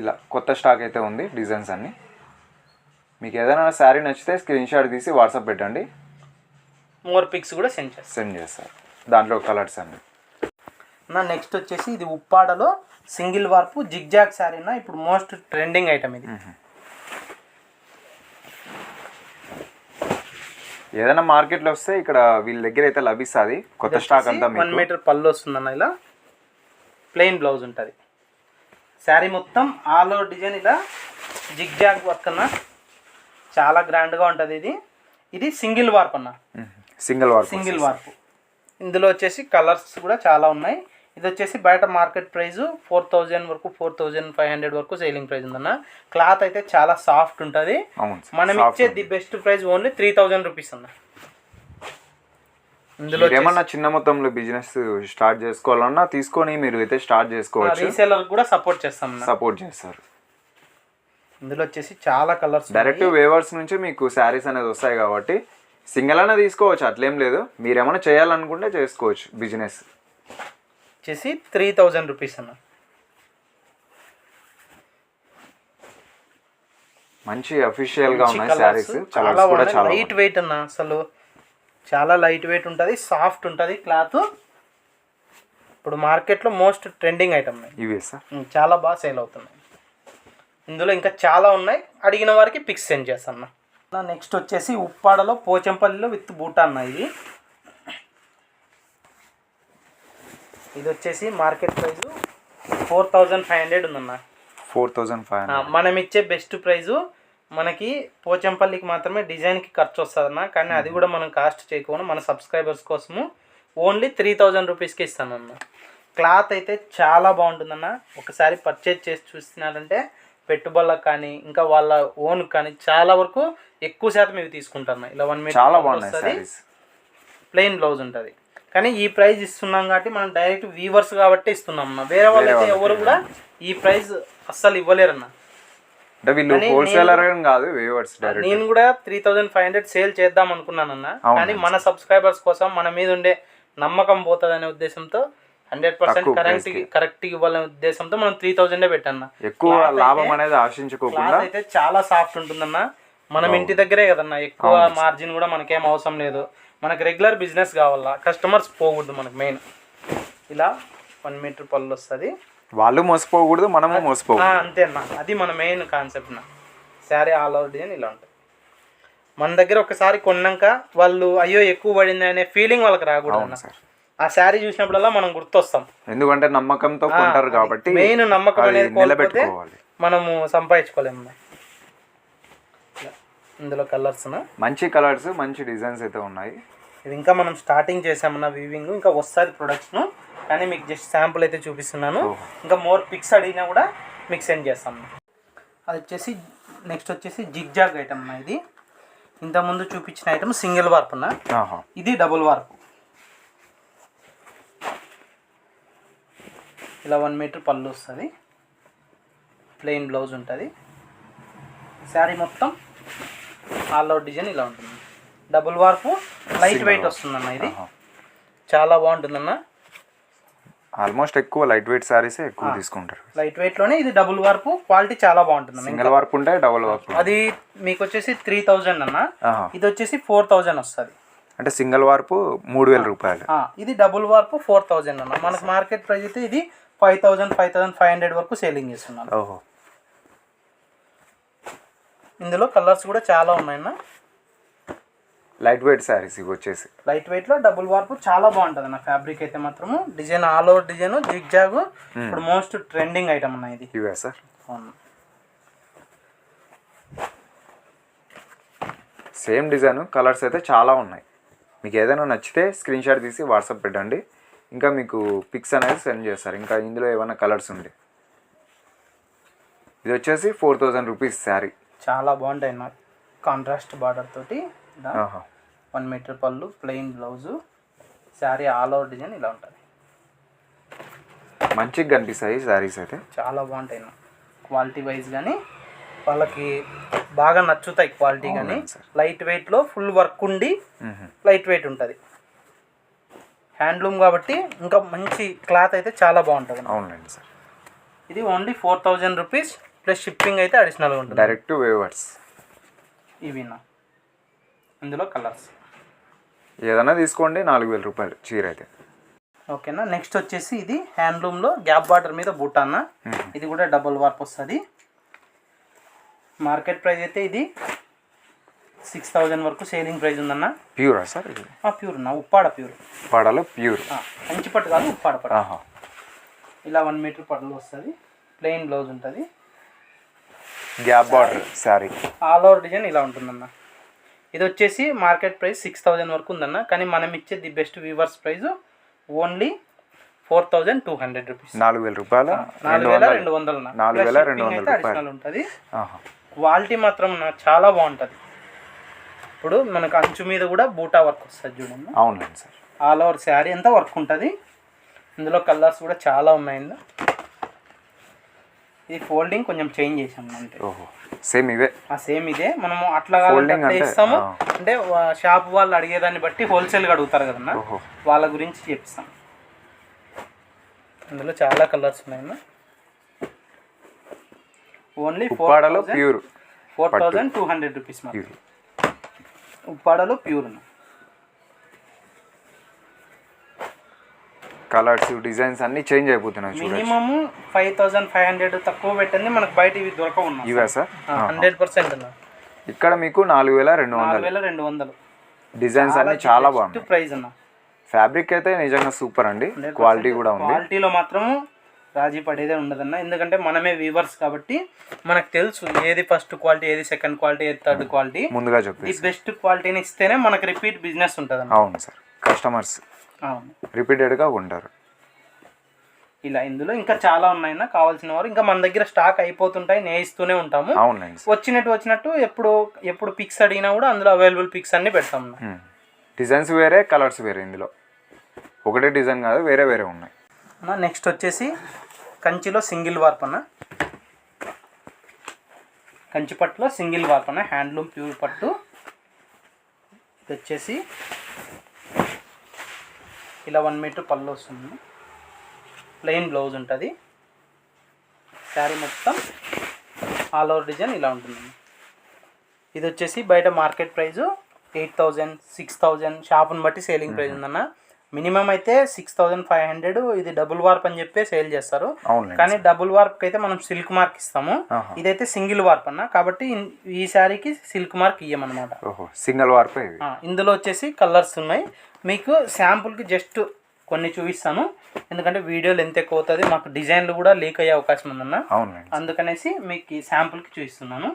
Speaker 1: ఇలా కొత్త స్టాక్ అయితే ఉంది డిజైన్స్ అన్ని. మీకు ఏదైనా శారీ నచ్చితే స్క్రీన్ షాట్ తీసి వాట్సాప్ పెట్టండి.
Speaker 2: మోర్ పిక్స్ కూడా సెండ్ చేస్తాను
Speaker 1: సెండ్ చేస్తారు దాంట్లో కలర్స్ అన్ని.
Speaker 2: నా నెక్స్ట్ వచ్చేసి ఇది ఉప్పాడలో సింగిల్ వార్పు జిగ్జాగ్ శారీ అన్న ఇప్పుడు మోస్ట్ ట్రెండింగ్ ఐటమ్ ఇది.
Speaker 1: ఏదైనా మార్కెట్లో వస్తే ఇక్కడ వీళ్ళ దగ్గర అయితే లభిస్తుంది. కొత్త స్టాక్ అంతా
Speaker 2: వన్ మీటర్ పళ్ళు వస్తుందన్న ఇలా. ప్లెయిన్ బ్లౌజ్ ఉంటుంది. శారీ మొత్తం ఆల్ ఓవర్ డిజైన్ ఇలా జిగ్జాగ్ వర్క్ అన్న. చాలా గ్రాండ్గా ఉంటుంది ఇది. ఇది సింగిల్ వార్ప్ అన్న.
Speaker 1: సింగిల్ వర్క్
Speaker 2: సింగిల్ వార్పు ఇందులో వచ్చేసి కలర్స్ కూడా చాలా ఉన్నాయి. ఇది వచ్చేసి బయట మార్కెట్ ప్రైస్ ఫోర్ థౌజండ్ వరకు ఫోర్ థౌజండ్ ఫైవ్ హండ్రెడ్ వరకు సేలింగ్ ప్రైస్ ఉందన్న. క్లాత్ అయితే చాలా సాఫ్ట్ ఉంటుంది. మనం ఇచ్చే the best price only three thousand rupees అన్న. ఇందులో
Speaker 1: ఏమన్నా చిన్న మొత్తంలో బిజినెస్ స్టార్ట్ చేసుకోవాలన్నా తీసుకొని మీరు అయితే స్టార్ట్ చేసుకోవచ్చు.
Speaker 2: రీసేలర్ కూడా సపోర్ట్ చేస్తాం
Speaker 1: సపోర్ట్ చేస్తారు.
Speaker 2: ఇందులో వచ్చేసి చాలా కలర్స్
Speaker 1: డైరెక్ట్ వేవర్స్ నుంచి మీకు శారీస్ అనేది వస్తాయి కాబట్టి సింగిల్ అయినా తీసుకోవచ్చు అట్లేం లేదు. మీరు ఏమైనా చేయాలనుకుంటే చేసుకోవచ్చు బిజినెస్.
Speaker 2: వచ్చేసి త్రీ థౌజండ్ రూపీస్ అన్న.
Speaker 1: మంచి అఫీషియల్గా ఉన్నాయి శారీస్
Speaker 2: చాలా
Speaker 1: కలర్స్ కూడా చాలా
Speaker 2: లైట్ వెయిట్ అన్న అసలు. చాలా లైట్ వెయిట్ ఉంటుంది. సాఫ్ట్ ఉంటుంది. క్లాత్ ఇప్పుడు మార్కెట్లో మోస్ట్ ట్రెండింగ్ ఐటమ్
Speaker 1: ఇవే సార్
Speaker 2: చాలా బాగా సేల్ అవుతున్నాయి. ఇందులో ఇంకా చాలా ఉన్నాయి. అడిగిన వారికి పిక్స్ సెండ్ చేస్తాను అన్న. నెక్స్ట్ వచ్చేసి ఉప్పాడలో పోచంపల్లిలో విత్ బూటా అన్న ఇది. ఇది వచ్చేసి market price four thousand five hundred ఉందన్న.
Speaker 1: ఫోర్ థౌజండ్ ఫైవ్
Speaker 2: మనం ఇచ్చే బెస్ట్ ప్రైజు మనకి పోచంపల్లికి మాత్రమే డిజైన్కి ఖర్చు వస్తుందన్న. కానీ అది కూడా మనం కాస్ట్ చేయకుండా మన సబ్స్క్రైబర్స్ కోసము ఓన్లీ త్రీ థౌజండ్ రూపీస్కి ఇస్తానన్న. క్లాత్ అయితే చాలా బాగుంటుందన్న. ఒకసారి పర్చేజ్ చేసి చూస్తున్నారంటే పెట్టుబడులకు కానీ ఇంకా వాళ్ళ ఓన్ కానీ చాలా వరకు ఎక్కువ శాతం ఇవి తీసుకుంటాను ఇలా వన్ మీటర్
Speaker 1: చాలా శారీస్
Speaker 2: ప్లెయిన్ బ్లౌజ్ ఉంటుంది. కానీ ఈ ప్రైస్ ఇస్తున్నాం కాబట్టి మనం డైరెక్ట్ వీవర్స్ కాబట్టి ఇస్తున్నాం అన్న. వేరే వాళ్ళైతే ఎవరు కూడా ఈ ప్రైస్ అస్సలు ఇవ్వలేరన్న.
Speaker 1: అంటే వీళ్ళు హోల్సేలర్ కాదు వేవర్స్
Speaker 2: నేను కూడా three thousand five hundred sale చేద్దాం అనుకున్నానన్న. కానీ మన సబ్స్క్రైబర్స్ కోసం మన మీద ఉండే నమ్మకం పోతుంది అనే ఉద్దేశంతో హండ్రెడ్ పర్సెంట్ కరెక్ట్ కరెక్ట్ ఇవ్వాలనే ఉద్దేశంతో మనం త్రీ థౌజండే పెట్టాన్న.
Speaker 1: ఎక్కువ లాభం అనేది ఆశించుకోకుండా
Speaker 2: అయితే చాలా సాఫ్ట్ ఉంటుందన్న. మనం ఇంటి దగ్గరే కదన్న. ఎక్కువ మార్జిన్ కూడా మనకేం అవసరం లేదు. మనకి రెగ్యులర్ బిజినెస్ కావాలా? కస్టమర్స్ పోకూడదు మనకు మెయిన్ ఇలా వన్ మీటర్ పళ్ళు వస్తుంది.
Speaker 1: వాళ్ళు మోసపోకూడదు మనము మోసపోకూడదు.
Speaker 2: అంతే అన్న అది మన మెయిన్ కాన్సెప్ట్ నా. శారీ ఆల్ ఓవర్ డిజైన్ ఇలా ఉంటుంది మన దగ్గర ఒకసారి కొన్నాక వాళ్ళు అయ్యో ఎక్కువ పడింది అనే ఫీలింగ్ వాళ్ళకి రాకూడదు
Speaker 1: సార్.
Speaker 2: ఆ శారీ చూసినప్పుడల్లా మనం గుర్తొస్తాం.
Speaker 1: ఎందుకంటే నమ్మకంతో కొంటారు కాబట్టి
Speaker 2: మెయిన్ నమ్మకం అనేది
Speaker 1: నిలబెట్టుకోవాలి.
Speaker 2: మనము సంపాదించుకోలేము. ఇందులో కలర్స్
Speaker 1: మంచి కలర్స్ మంచి డిజైన్స్ అయితే ఉన్నాయి.
Speaker 2: ఇది ఇంకా మనం స్టార్టింగ్ చేసామన్న వీవింగ్ ఇంకా వస్తుంది ప్రొడక్ట్స్ను కానీ మీకు జస్ట్ శాంపుల్ అయితే చూపిస్తున్నాను. ఇంకా మోర్ పిక్స్ అడిగినా కూడా మీకు సెండ్ చేస్తాను. అది వచ్చేసి నెక్స్ట్ వచ్చేసి జిగ్జాగ్ ఐటమ్ అన్న ఇది. ఇంతకుముందు చూపించిన ఐటమ్ సింగిల్ వార్ప్ అన్న ఇది డబుల్ వార్ప్ ఇలా వన్ మీటర్ పళ్ళు వస్తుంది. ప్లెయిన్ బ్లౌజ్ ఉంటుంది. శారీ మొత్తం ఆల్ అవుట్ డిజైన్ ఇలా ఉంటుంది. డబుల్ వార్పు లైట్ వెయిట్ వస్తుందన్న ఇది. చాలా బాగుంటుందన్న.
Speaker 1: ఆల్మోస్ట్ ఎక్కువ లైట్ వెయిట్ శారీస్ ఎక్కువ తీసుకుంటారు.
Speaker 2: లైట్ వెయిట్లోనే ఇది డబుల్ వార్పు క్వాలిటీ చాలా బాగుంటుందన్న.
Speaker 1: సింగిల్ వర్క్ ఉంటే డబుల్ వర్క్
Speaker 2: అది మీకు వచ్చేసి త్రీ థౌజండ్ అన్న. ఇది వచ్చేసి ఫోర్ థౌజండ్ వస్తుంది.
Speaker 1: అంటే సింగిల్ వార్పు మూడు వేల రూపాయలు.
Speaker 2: ఇది డబుల్ వార్పు ఫోర్ థౌజండ్ అన్న. మనకు మార్కెట్ ప్రైస్ అయితే ఇది five thousand five thousand five hundred వరకు సేలింగ్ చేస్తున్నాను
Speaker 1: ఓహో.
Speaker 2: ఇందులో కలర్స్ కూడా చాలా ఉన్నాయన్న.
Speaker 1: లైట్ వెయిట్ శారీస్ ఇవి వచ్చేసి.
Speaker 2: లైట్ వెయిట్లో డబుల్ వార్పు చాలా బాగుంటుంది అన్న ఫ్యాబ్రిక్ అయితే మాత్రము. Design all over design zigzag ఇప్పుడు మోస్ట్ ట్రెండింగ్ ఐటమ్ అన్న ఇది.
Speaker 1: ఇవే సార్.
Speaker 2: అవును.
Speaker 1: సేమ్ డిజైన్ కలర్స్ అయితే చాలా ఉన్నాయి. మీకు ఏదైనా నచ్చితే స్క్రీన్ షాట్ తీసి వాట్సాప్ పెట్టండి. ఇంకా మీకు పిక్స్ అనేది సెండ్ చేస్తారు. ఇంకా ఇందులో ఏమైనా కలర్స్ ఉండే ఇది వచ్చేసి ఫోర్ థౌజండ్ రూపీస్ శారీ
Speaker 2: చాలా బాగుంటాయి అన్న కాంట్రాస్ట్ బార్డర్ తోటి వన్ మీటర్ పళ్ళు plain blouse sari all over design ఇలా ఉంటుంది.
Speaker 1: మంచిగా కనిపిస్తాయి శారీస్ అయితే.
Speaker 2: చాలా బాగుంటాయి అన్న. క్వాలిటీ వైజ్ కానీ వాళ్ళకి బాగా నచ్చుతాయి క్వాలిటీ కానీ. లైట్ వెయిట్లో ఫుల్ వర్క్ ఉండి. లైట్ వెయిట్ ఉంటుంది. హ్యాండ్లూమ్ కాబట్టి ఇంకా మంచి క్లాత్ అయితే చాలా బాగుంటుంది.
Speaker 1: అవునండి సార్.
Speaker 2: ఇది only four thousand rupees. Plus shipping అయితే అడిషనల్గా ఉంటుంది.
Speaker 1: Direct weavers.
Speaker 2: ఇవి నా. ఇందులో కలర్స్.
Speaker 1: ఏదైనా తీసుకోండి నాలుగు వేల రూపాయలు చీర అయితే.
Speaker 2: ఓకేనా? నెక్స్ట్ వచ్చేసి ఇది హ్యాండ్లూమ్లో గ్యాప్ బార్డర్ మీద బూట అన్న ఇది కూడా డబుల్ వార్ప్ వస్తుంది. మార్కెట్ ప్రైస్ అయితే ఇది సిక్స్ థౌజండ్ వరకు సేలింగ్ ప్రైస్ ఉందన్న.
Speaker 1: ప్యూరా సార్
Speaker 2: ప్యూర్ అన్న ఉప్పాడ ప్యూర్.
Speaker 1: పాడాలో ప్యూర్.
Speaker 2: కంచి పట్టు కాదు ఉప్పాడ పట్టు. ఇలా వన్ మీటర్ పట్టులో వస్తుంది. ప్లెయిన్ బ్లౌజ్ ఉంటుంది.
Speaker 1: Gap border sari
Speaker 2: all over design ఇలా ఉంటుందన్న. ఇది వచ్చేసి మార్కెట్ ప్రైస్ సిక్స్ థౌజండ్ వరకు ఉందన్న. కానీ మనం ఇచ్చే the best weavers price only four thousand two hundred rupees
Speaker 1: నాలుగు వేల రూపాయల
Speaker 2: నాలుగు వేల రెండు వందలు.
Speaker 1: నాలుగు వేల రెండు వందల రూపాయలు.
Speaker 2: అడిషనల్ ఉంటుంది. క్వాలిటీ మాత్రం చాలా బాగుంటుంది. ఇప్పుడు మనకు అంచు మీద కూడా బూటా వర్క్ వస్తుంది చూడండి
Speaker 1: అవునండి సార్.
Speaker 2: ఆల్ ఓవర్ శారీ అంతా వర్క్ ఉంటుంది? ఇందులో కలర్స్ కూడా చాలా ఉన్నాయండి. ఇది ఫోల్డింగ్ కొంచెం చేంజ్ చేసాం అంతే.
Speaker 1: ఓహో సేమ్
Speaker 2: ఆ సేమ్ ఇదే. మనము అట్లా
Speaker 1: అంటే,
Speaker 2: ఇస్తాము. అంటే షాప్ వాళ్ళు అడిగేదాన్ని బట్టి హోల్సేల్గా అడుగుతారు కదన్నా. వాళ్ళ గురించి చెప్తాం. ఇందులో చాలా కలర్స్ ఉన్నాయన్న. Only four
Speaker 1: pure
Speaker 2: four thousand two hundred rupees మాత్రం ఉప్పాడలో ప్యూర్
Speaker 1: కలర్స్ డిజైన్స్ అన్ని చేంజ్ అయిపోతున్నాయి చూడండి
Speaker 2: minimum five thousand five hundred తక్కువ పెట్టండి మనకు బయట ఇవి దొరకవు
Speaker 1: ఇవే సార్?
Speaker 2: హండ్రెడ్ పర్సెంట్
Speaker 1: ఇక్కడ మీకు నాలుగు వేల రెండు వందలు.
Speaker 2: వేల రెండు వందలు.
Speaker 1: డిజైన్స్ అన్ని చాలా బాగున్నాయి.
Speaker 2: ప్రైస్ అన్న.
Speaker 1: ఫ్యాబ్రిక్ అయితే నిజంగా సూపర్ అండి. క్వాలిటీ కూడా ఉంది.
Speaker 2: క్వాలిటీలో మాత్రం రాజీ పడేదే ఉండదన్న. ఎందుకంటే మనమే వీవర్స్ కాబట్టి మనకు తెలుసు ఏది ఫస్ట్ క్వాలిటీ ఏది సెకండ్ క్వాలిటీ ఏది థర్డ్ క్వాలిటీ
Speaker 1: ముందుగా
Speaker 2: ఈ
Speaker 1: చెప్పేసి
Speaker 2: బెస్ట్ క్వాలిటీని ఇస్తేనే మనకు రిపీట్ బిజినెస్ ఉంటుందన్న.
Speaker 1: అవును సార్. కస్టమర్స్ రిపీటెడ్గా ఉంటారు.
Speaker 2: ఇలా ఇందులో ఇంకా చాలా ఉన్నాయన్న కావాల్సిన వారు ఇంకా మన దగ్గర స్టాక్ అయిపోతుంటాయి నేయిస్తూనే ఉంటాము.
Speaker 1: అవునండి
Speaker 2: వచ్చినట్టు వచ్చినట్టు ఎప్పుడు ఎప్పుడు పిక్స్ అడిగినా కూడా అందులో అవైలబుల్ పిక్స్ అన్ని పెడతాం.
Speaker 1: డిజైన్స్ వేరే కలర్స్ వేరే ఇందులో. ఒకటే డిజైన్ కాదు వేరే వేరే ఉన్నాయి.
Speaker 2: అన్న నెక్స్ట్ వచ్చేసి కంచిలో సింగిల్ వార్ప్ అన్న. కంచి పట్టులో సింగిల్ వార్ప్ అన్న హ్యాండ్లూమ్ ప్యూర్ పట్టు. ఇది వచ్చేసి ఇలా వన్ మీటర్ పళ్ళు వస్తుంది. ప్లెయిన్ బ్లౌజ్ ఉంటుంది. శారీ మొత్తం ఆల్ ఓవర్ డిజైన్ ఇలా ఉంటుంది ఇది వచ్చేసి బయట market price eight thousand six thousand షాప్ని బట్టి సేలింగ్ ప్రైస్ ఉందన్న. మినిమం అయితే సిక్స్ థౌజండ్ ఫైవ్ హండ్రెడ్ ఇది డబుల్ వార్ప్ అని చెప్పి సేల్ చేస్తారు. కానీ డబుల్ వార్ప్ అయితే మనం సిల్క్ మార్క్ ఇస్తాము. ఇదైతే సింగిల్ వార్ప్ అన్న. కాబట్టి ఈ శారీకి సిల్క్ మార్క్ ఇయ్యమన్నమాట.
Speaker 1: సింగిల్ వార్పే
Speaker 2: ఇందులో వచ్చేసి కలర్స్ ఉన్నాయి. మీకు శాంపుల్కి జస్ట్ కొన్ని చూపిస్తాను. ఎందుకంటే వీడియోలు ఎంత ఎక్కువ అవుతుంది. మాకు డిజైన్లు కూడా లీక్ అయ్యే అవకాశం ఉందన్న. అందుకనేసి మీకు ఈ శాంపుల్కి చూపిస్తున్నాను.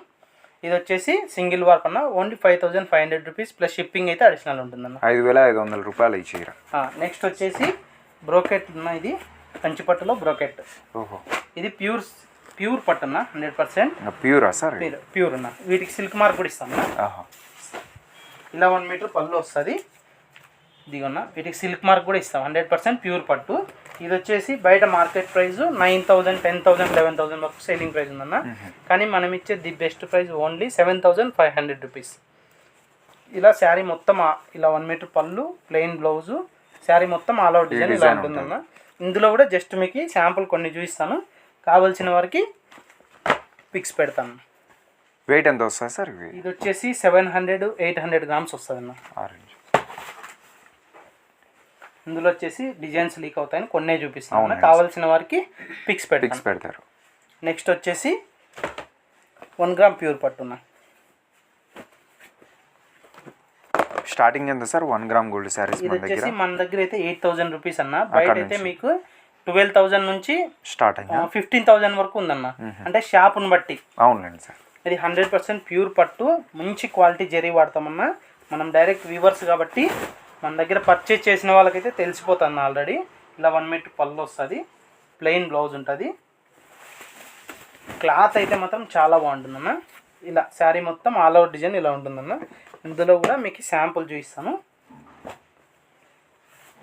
Speaker 2: ఇది వచ్చేసి సింగిల్ వార్ప్ అన్న only five thousand five hundred rupees plus shipping అయితే అడిషనల్ ఉంటుందన్న.
Speaker 1: ఐదు వేల ఐదు వందల రూపాయలు ఈ చీర.
Speaker 2: నెక్స్ట్ వచ్చేసి బ్రోకెట్ ఉన్న ఇది. కంచిపట్టులో బ్రోకెట్.
Speaker 1: ఓహో.
Speaker 2: ఇది ప్యూర్ ప్యూర్ పట్టు అన్న హండ్రెడ్ పర్సెంట్.
Speaker 1: ప్యూరా సార్?
Speaker 2: ప్యూర్ అన్న. వీటికి సిల్క్ మార్క్ కూడా ఇస్తాం ఇలా వన్ మీటర్ పళ్ళు వస్తుంది. ఇదిగోన్న వీటికి సిల్క్ మార్క్ కూడా ఇస్తాం. హండ్రెడ్ పర్సెంట్ ప్యూర్ పట్టు. ఇది వచ్చేసి బయట market price nine thousand ten thousand eleven thousand వరకు సేలింగ్ ప్రైస్ ఉందన్న. కానీ మనం ఇచ్చే the best price only seven thousand five hundred rupees ఇలా శారీ మొత్తం ఇలా వన్ మీటర్ పళ్ళు ప్లెయిన్ బ్లౌజు శారీ మొత్తం ఆల్ అవుట్ డిజైన్ ఇలా ఉంటుందన్న. ఇందులో కూడా జస్ట్ మీకు శాంపుల్ కొన్ని చూపిస్తాను. కావాల్సిన వారికి పిక్స్ పెడతాను.
Speaker 1: వెయిట్ ఎంత వస్తుంది సార్?
Speaker 2: ఇది వచ్చేసి seven hundred eight hundred grams వస్తుంది అన్న
Speaker 1: ఆరెంజ్
Speaker 2: ఇందులో వచ్చేసి డిజైన్స్ లీక్ అవుతాయని కొన్నే చూపిస్తాను
Speaker 1: అవునండి.
Speaker 2: కావాల్సిన వారికి పిక్స్
Speaker 1: పిక్స్
Speaker 2: పెడతాను
Speaker 1: పెడతారు.
Speaker 2: నెక్స్ట్ వచ్చేసి వన్ గ్రామ్ ప్యూర్ పట్టున్న
Speaker 1: స్టార్టింగ్ ఎంత sir? One gram gold saris
Speaker 2: ఇది
Speaker 1: మన దగ్గర.
Speaker 2: వచ్చేసి మన దగ్గర అయితే ఎయిట్ థౌజండ్ రూపీస్ అన్న. బయట అయితే
Speaker 1: నుంచి.
Speaker 2: మీకు ట్వెల్వ్ థౌజండ్ నుంచి
Speaker 1: స్టార్టింగ్
Speaker 2: ఫిఫ్టీన్ థౌజండ్ వరకు ఉందన్న. అంటే షాప్ని బట్టి.
Speaker 1: అవునండి సార్.
Speaker 2: ఇది హండ్రెడ్ పర్సెంట్ ప్యూర్ పట్టు. మంచి క్వాలిటీ జరీ వాడతామన్నా. మనం డైరెక్ట్ వ్యూవర్స్ కాబట్టి మన దగ్గర పర్చేజ్ చేసిన వాళ్ళకైతే తెలిసిపోతుంది ఆల్రెడీ ఇలా వన్ మీటర్ పళ్ళు వస్తుంది. ప్లెయిన్ బ్లౌజ్ ఉంటుంది. క్లాత్ అయితే మాత్రం చాలా బాగుంటుందన్న ఇలా శారీ మొత్తం ఆల్ ఓవర్ డిజైన్ ఇలా ఉంటుందన్న ఇందులో కూడా మీకు శాంపుల్ చూపిస్తాను.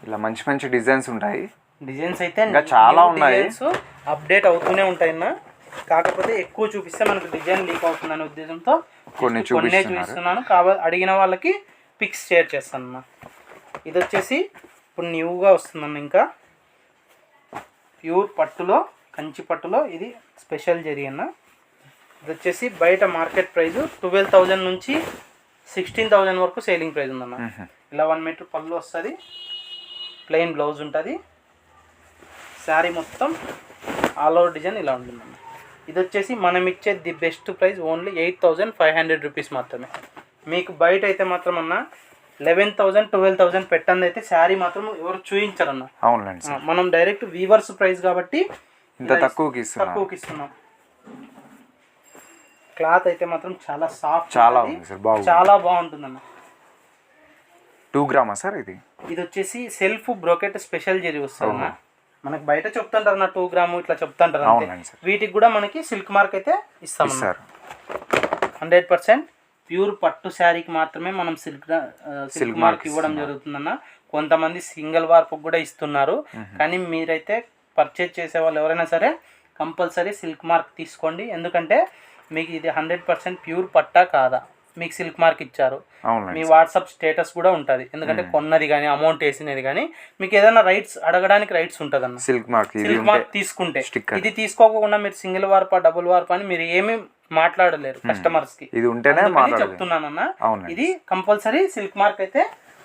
Speaker 1: ఇలా మంచి మంచి డిజైన్స్ ఉంటాయి.
Speaker 2: డిజైన్స్ అయితే
Speaker 1: ఇంకా చాలా ఉన్నాయి.
Speaker 2: అప్డేట్ అవుతూనే ఉంటాయన్న కాకపోతే ఎక్కువ చూపిస్తే మనకు డిజైన్ లీక్ అవుతుందనే ఉద్దేశంతో
Speaker 1: కొన్ని.
Speaker 2: చూపిస్తున్నాను. కావ అడిగిన వాళ్ళకి పిక్స్ షేర్ చేస్తాను అన్న ఇది వచ్చేసి ఇప్పుడు న్యూగా వస్తుందన్న ఇంకా. ప్యూర్ పట్టులో కంచి పట్టులో ఇది స్పెషల్ జరీ అన్న. ఇది వచ్చేసి బయట మార్కెట్ ప్రైస్ ట్వెల్వ్ థౌజండ్ నుంచి సిక్స్టీన్ థౌజండ్ వరకు సేలింగ్ ప్రైస్ ఉందన్న ఇలా వన్ మీటర్ పళ్ళు వస్తుంది. ప్లెయిన్ బ్లౌజ్ ఉంటుంది. శారీ మొత్తం ఆల్ ఓవర్ డిజైన్ ఇలా ఉంటుందన్న ఇది వచ్చేసి మనం ఇచ్చే the best price only eight thousand five hundred rupees మాత్రమే. మీకు బయట అయితే మాత్రం అన్న లెవెన్ థౌజండ్ ట్వెల్వ్ థౌజండ్ పెట్టండి అయితే శారీ మాత్రం ఎవరు
Speaker 1: సార్
Speaker 2: ఆ, మనం డైరెక్ట్ వీవర్స్ ప్రైస్ కాబట్టి
Speaker 1: ఇంత తక్కువకి
Speaker 2: తక్కువకి ఇస్తున్నాం. క్లాత్ అయితే మాత్రం చాలా సాఫ్ట్
Speaker 1: చాలా ఉంది సార్ బాగుంది.
Speaker 2: చాలా బాగుంటుందన్న.
Speaker 1: టూ గ్రామా సార్ ఇది?
Speaker 2: ఇది వచ్చేసి సెల్ఫ్ బ్రోకెట్ స్పెషల్ జెరీ వస్తుంది అన్న మనకి బయట చెప్తుంటారు అన్న టూ గ్రాము ఇట్లా చెప్తుంటారు
Speaker 1: అవునండి
Speaker 2: వీటికి కూడా మనకి సిల్క్ మార్క్ అయితే ఇస్తాం
Speaker 1: సార్
Speaker 2: హండ్రెడ్ పర్సెంట్ ప్యూర్ పట్టు శారీకి మాత్రమే మనం సిల్క్ సిల్క్ మార్క్ ఇవ్వడం జరుగుతుందన్న. కొంతమంది సింగిల్ వార్పు కూడా ఇస్తున్నారు. కానీ మీరైతే పర్చేజ్ చేసే వాళ్ళు ఎవరైనా సరే కంపల్సరీ సిల్క్ మార్క్ తీసుకోండి. ఎందుకంటే మీకు ఇది హండ్రెడ్ పర్సెంట్ ప్యూర్ పట్టా కాదా? మీకు సిల్క్ మార్క్ ఇచ్చారు. మీ వాట్సాప్ స్టేటస్ కూడా ఉంటుంది. ఎందుకంటే కొన్నది కానీ అమౌంట్ వేసినది కానీ మీకు ఏదైనా రైట్స్ అడగడానికి రైట్స్ ఉంటుంది అన్న
Speaker 1: సిల్క్ మార్క్
Speaker 2: సిల్క్ మార్క్ తీసుకుంటే. ఇది తీసుకోకుండా మీరు సింగిల్ వార్పా డబుల్ వార్పా అని మీరు ఏమీ మాట్లాడలేరు కస్టమర్స్కి.
Speaker 1: ఇది ఉంటేనే
Speaker 2: చెప్తున్నానన్న. ఇది కంపల్సరీ సిల్క్ మార్క్ అయితే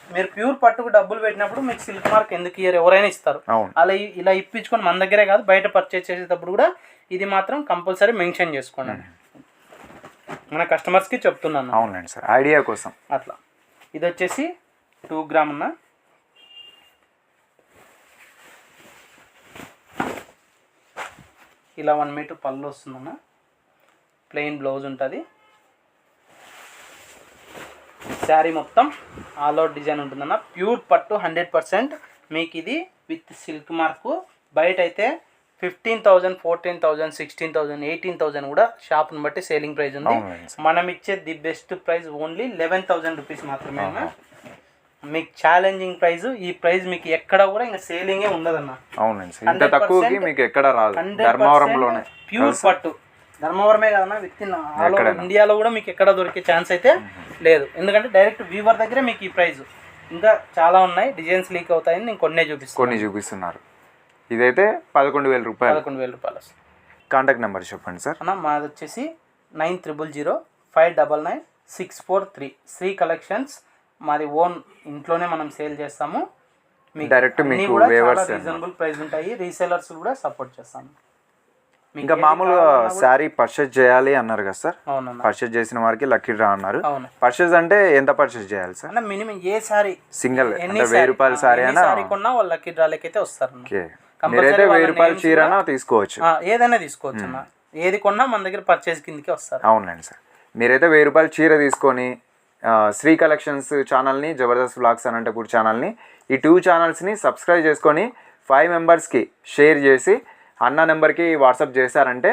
Speaker 2: మీరు ప్యూర్ పట్టుకు డబ్బులు పెట్టినప్పుడు మీకు సిల్క్ మార్క్ ఎందుకు ఇయ్యరు? ఎవరైనా ఇస్తారు. అలా ఇలా ఇప్పించుకొని మన దగ్గరే కాదు బయట పర్చేస్ చేసేటప్పుడు కూడా ఇది మాత్రం కంపల్సరీ మెన్షన్ చేసుకోండి. మన కస్టమర్స్కి చెప్తున్నాను.
Speaker 1: అవునండి సార్ ఐడియా కోసం.
Speaker 2: అట్లా. ఇది వచ్చేసి టూ గ్రామ్ ఉన్న ఇలా వన్ మీటర్ పళ్ళు వస్తుందన్న ప్లెయిన్ బ్లౌజ్ ఉంటుంది. శారీ మొత్తం ఆల్ అవుట్ డిజైన్ ఉంటుందన్న. ప్యూర్ పట్టు హండ్రెడ్ పర్సెంట్ మీకు ఇది విత్ సిల్క్ మార్కు బయట అయితే fifteen thousand fourteen thousand sixteen thousand eighteen thousand కూడా షాప్ని బట్టి సేలింగ్ ప్రైస్ ఉంది. మనం ఇచ్చే the best price only eleven thousand rupees మాత్రమే. మీకు ఛాలెంజింగ్ ప్రైస్ ఈ ప్రైస్ మీకు ఎక్కడ కూడా ఇంకా సేలింగే ఉండదన్న.
Speaker 1: అవునండి సార్ ఇంత తక్కువకి మీకు ఎక్కడ రాదు. ధర్మవరంలోనే.
Speaker 2: ప్యూర్ పట్టు. ధర్మవరమే కదన్నా విత్ ఇన్ ఆల్ ఓవర్ ఇండియాలో కూడా మీకు ఎక్కడ దొరికే ఛాన్స్ అయితే లేదు. ఎందుకంటే డైరెక్ట్ వీవర్ దగ్గరే మీకు ఈ ప్రైస్. ఇంకా చాలా ఉన్నాయి. డిజైన్స్ లీక్ అవుతాయని నేను కొన్నే చూపిస్తాను
Speaker 1: కొన్ని చూపిస్తున్నారు. ఇదైతే పదకొండు వేల రూపాయలు.
Speaker 2: పదకొండు వేల రూపాయలు. వస్తాయి
Speaker 1: కాంటాక్ట్ నెంబర్ చెప్పండి సార్
Speaker 2: అన్న మాది వచ్చేసి nine triple zero five double nine six four three. Sri collections మాది ఓన్ ఇంట్లోనే మనం సేల్ చేస్తాము.
Speaker 1: మీకు waivers అన్నమాట.
Speaker 2: రీజనబుల్ ప్రైస్ ఉంటాయి. రీసేలర్స్ కూడా సపోర్ట్ చేస్తాము. మీకు
Speaker 1: ఇంకా మామూలుగా శారీ పర్చేజ్ చేయాలి అన్నారు కదా సార్ పర్చేజ్ చేసిన వారికి లక్కీ డ్రా అన్నారు. పర్చేజ్ అంటే ఎంత పర్చేజ్ చేయాలి సార్
Speaker 2: మినిమం ఏ సారీ
Speaker 1: సింగిల్ వెయ్యి రూపాయల శారీ అయినా?
Speaker 2: సారీ కొన్నా వాళ్ళ లక్కీ డ్రాలకి అయితే వస్తారు.
Speaker 1: ఓకే మీరైతే వెయ్యి రూపాయల చీరనా తీసుకోవచ్చు?
Speaker 2: ఏదైనా తీసుకోవచ్చు అన్న. ఏది కొన్నా మన దగ్గర పర్చేస్ కిందకి వస్తారు.
Speaker 1: అవునండి సార్. మీరైతే వెయ్యి రూపాయల చీర తీసుకొని శ్రీ కలెక్షన్స్ ఛానల్ని జబర్దస్త్ బ్లాగ్స్ అనంతపూర్ ఛానల్ని ఈ టూ ఛానల్స్ని సబ్స్క్రైబ్ చేసుకొని ఫైవ్ మెంబర్స్కి షేర్ చేసి అన్న నెంబర్కి వాట్సాప్ చేశారంటే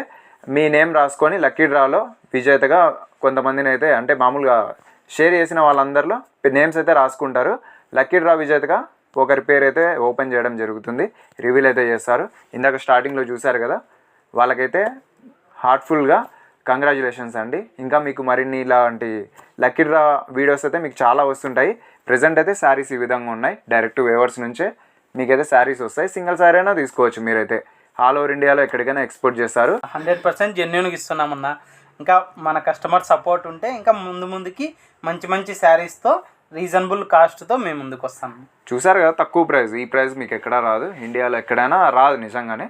Speaker 1: మీ నేమ్ రాసుకొని లక్కీ డ్రాలో విజేతగా కొంతమందిని అయితే అంటే మామూలుగా షేర్ చేసిన వాళ్ళందరిలో నేమ్స్ అయితే రాసుకుంటారు. లక్కీ డ్రా విజేతగా ఒకరి పేరు అయితే ఓపెన్ చేయడం జరుగుతుంది. రివీల్ అయితే చేస్తారు. ఇందాక స్టార్టింగ్లో చూశారు కదా వాళ్ళకైతే హార్ట్ఫుల్గా కంగ్రాచులేషన్స్ అండి. ఇంకా మీకు మరిన్ని ఇలాంటి లక్కీ డ్రా వీడియోస్ అయితే మీకు చాలా వస్తుంటాయి. ప్రజెంట్ అయితే శారీస్ ఈ విధంగా ఉన్నాయి. డైరెక్ట్ వేవర్స్ నుంచే మీకైతే శారీస్ వస్తాయి. సింగిల్ శారీ అయినా తీసుకోవచ్చు మీరైతే. ఆల్ ఓవర్ ఇండియాలో ఎక్కడికైనా ఎక్స్పోర్ట్ చేస్తారు.
Speaker 2: హండ్రెడ్ పర్సెంట్ జెన్యున్గా ఇస్తున్నామన్నా ఇంకా మన కస్టమర్ సపోర్ట్ ఉంటే ఇంకా ముందు ముందుకి మంచి మంచి శారీస్తో రీజనబుల్ కాస్ట్తో మేము ముందుకు వస్తాము
Speaker 1: చూసారు కదా తక్కువ ప్రైస్. ఈ ప్రైస్ మీకు ఎక్కడా రాదు. ఇండియాలో ఎక్కడైనా రాదు నిజంగానే.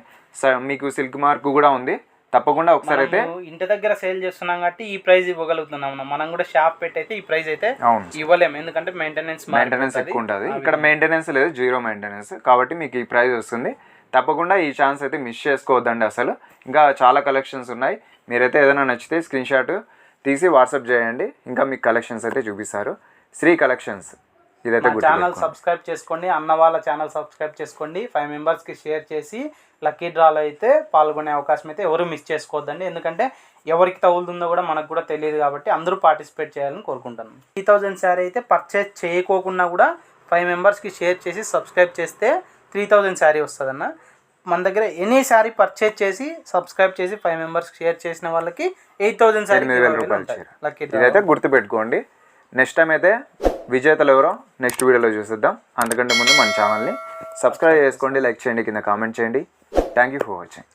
Speaker 1: మీకు సిల్క్ మార్క్ కూడా ఉంది. తప్పకుండా ఒకసారి అయితే
Speaker 2: ఇంటి దగ్గర సేల్ చేస్తున్నాం కాబట్టి ఈ ప్రైస్ ఇవ్వగలుగుతున్నాం. మనం కూడా షాప్ పెట్టి అయితే ఈ ప్రైస్ అయితే ఇవ్వలేము. ఎందుకంటే మెయింటెనెన్స్
Speaker 1: మెయింటెనెన్స్ ఎక్కువ ఉంటుంది. ఇక్కడ మెయింటెనెన్స్ లేదు జీరో మెయింటెనెన్స్ కాబట్టి మీకు ఈ ప్రైస్ వస్తుంది. తప్పకుండా ఈ ఛాన్స్ అయితే మిస్ చేసుకోవద్దండి అసలు. ఇంకా చాలా కలెక్షన్స్ ఉన్నాయి. మీరైతే ఏదైనా నచ్చితే స్క్రీన్ షాట్ తీసి వాట్సాప్ చేయండి. ఇంకా మీకు కలెక్షన్స్ అయితే చూపిస్తారు. శ్రీ కలెక్షన్స్ ఇదైతే
Speaker 2: ఛానల్ సబ్స్క్రైబ్ చేసుకోండి అన్న వాళ్ళ ఛానల్ సబ్స్క్రైబ్ చేసుకోండి ఫైవ్ మెంబర్స్కి షేర్ చేసి లక్కీ డ్రాలో అయితే పాల్గొనే అవకాశం అయితే ఎవరు మిస్ చేసుకోవద్దండి. ఎందుకంటే ఎవరికి తగులుతుందో కూడా మనకు కూడా తెలియదు కాబట్టి అందరూ పార్టిసిపేట్ చేయాలని కోరుకుంటాను త్రీ థౌజండ్ శారీ అయితే పర్చేస్ చేయకోకుండా కూడా ఫైవ్ మెంబర్స్కి షేర్ చేసి సబ్స్క్రైబ్ చేస్తే త్రీ థౌజండ్ శారీ వస్తుందన్న. మన దగ్గర ఎనీ శారీ పర్చేస్ చేసి సబ్స్క్రైబ్ చేసి ఫైవ్ మెంబర్స్కి షేర్ చేసిన వాళ్ళకి ఎయిట్ థౌజండ్ శారీ లక్కీ
Speaker 1: ఇదైతే గుర్తుపెట్టుకోండి. నెక్స్ట్ టైం అయితే విజేతలు ఎవరో నెక్స్ట్ వీడియోలో చూసిద్దాం. అందుకంటే ముందు మన ఛానల్ని సబ్స్క్రైబ్ చేసుకోండి లైక్ చేయండి కింద కామెంట్ చేయండి. Thank you for watching